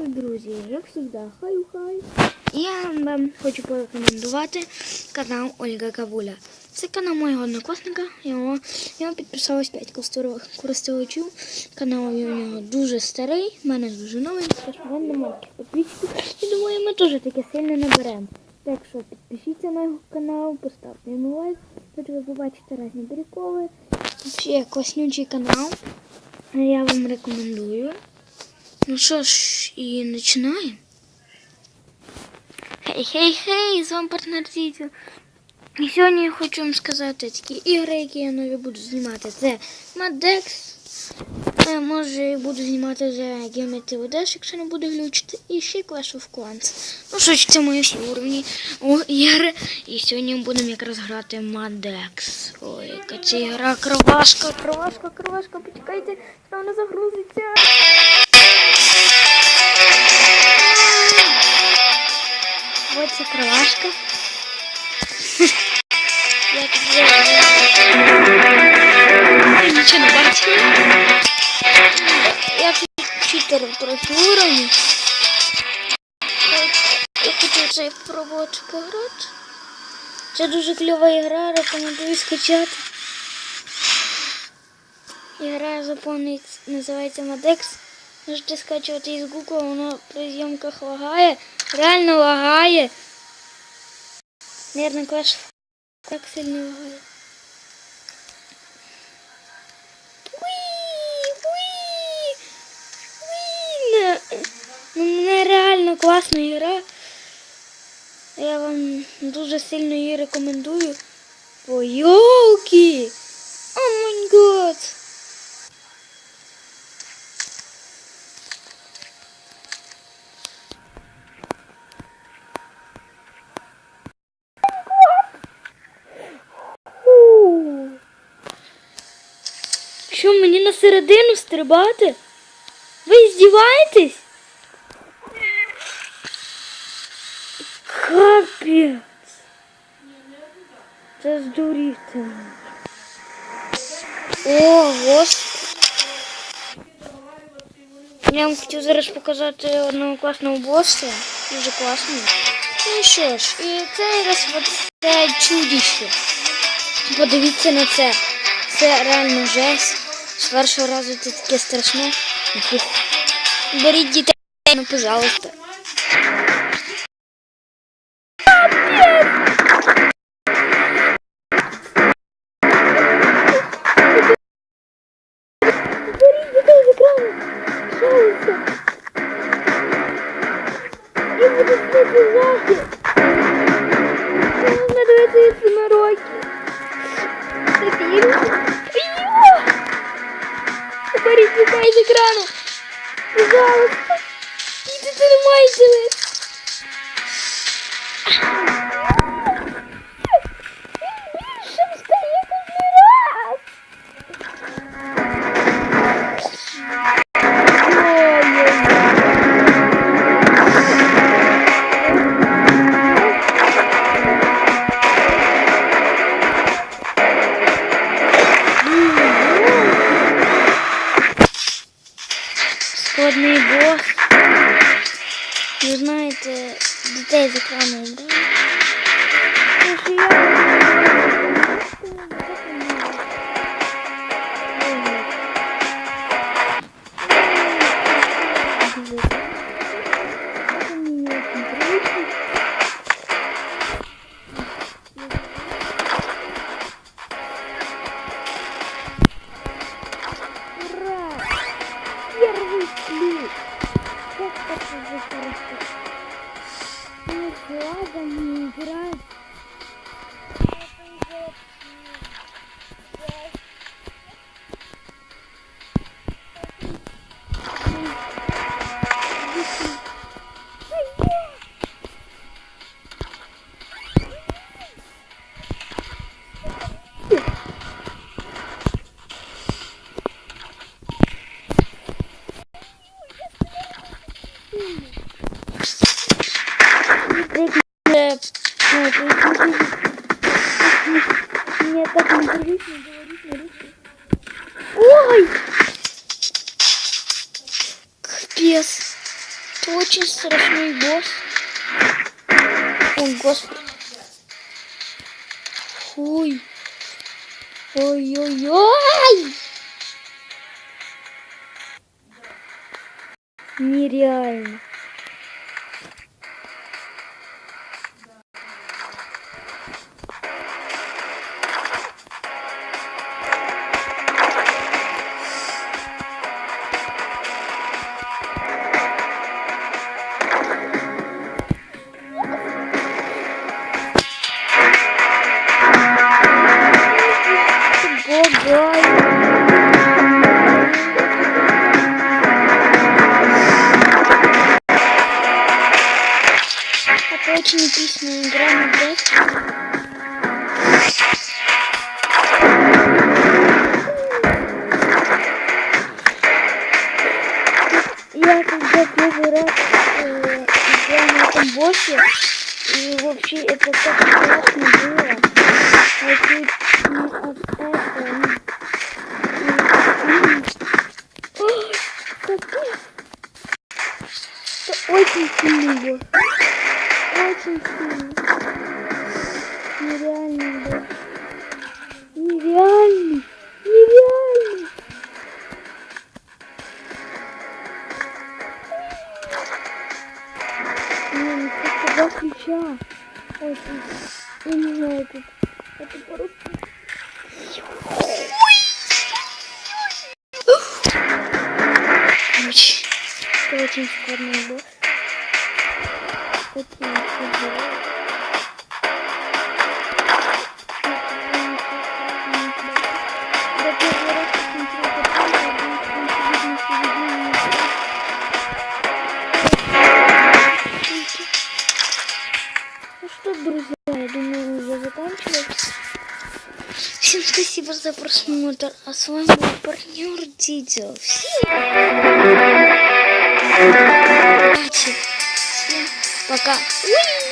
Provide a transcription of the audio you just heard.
Привіт, друзі! Як завжди, хай-хай! Я вам хочу порекомендувати канал Ольга Кабуля. Це канал моєго однокласника. Його, його підписалось 5 користувачів. Канал у нього дуже старий, в мене дуже новий, мене немає підписчиків. І думаю, ми теж таке сильно наберемо. Так що підпишіться на його канал, поставте йому лайк. Тут ви побачите різні приколи. Ще класнючий канал. Я вам рекомендую. Ну що ж, і починаємо. Хей-хей-хей, з вами партнер Дідю. І сьогодні я хочу вам сказати такі ігри, які я нові буду знімати. Це. Е, Може буду знімати вже Geometry Dash, якщо не буду глючити. І ще Clash of Clans. Ну що ж, це мої всі уровні о, ігри. І сьогодні ми будемо якраз грати Madex. Ой, яка ця ігра кровашка, кровашка, кровашка, почекайте, вона загрузиться. Ця кровашка. Я тут Я нічого не бачила. Я тут читер трохи уровні. Я хотів це спробувати пограти. Це дуже кльова ігра, рекомендую скачати. Ігра заповнить, називається Madex. Можете скачувати із Google, воно при зйомках лагає. Реально лагає. Наверное, Clash так сильно лагає. Уі, уі, уі. Не- Ну, класна гра. Я вам дуже сильно її рекомендую. О, йолки! О май гад! Що мені на середину стрибати? Ви здіваєтесь? Капець. Це здуріти. О, господи. Я вам хотів зараз показати одного класного боса. Дуже класного. Ну що ж, і це якраз от це чудіще. Подивіться на це. Це реально жесть. З першого разу це таке страшне. Беріть дітей, ну, пожалуйста. Беріть дітей з екрану. Пожалуйста. З екрану. Пожалуйста. Діти, це не маєте ви. Складний бос. Ви знаєте, дітей з екрану вбрали. Mm, Gracias. Так не говорить, не говорить, не говорить. Ой! Капец. очень страшный босс. О, господи. Ой. Ой-ой-ой! Нереально. Очень эпичная игра на. Я когда первый раз э, играл на этом боссе, и вообще это так страшно было. Вот чуть не от этого. Ой, капец. Это очень сильный босс. Очень сильный. Нереальный босс. Нереальный. Нереальный. Не, ну просто два ключа. Ой, я не знаю, тут, это просто... Короче, это очень шикарный босс. Всем спасибо за просмотр. А с вами был партнер Дидио. Всем пока. Уи!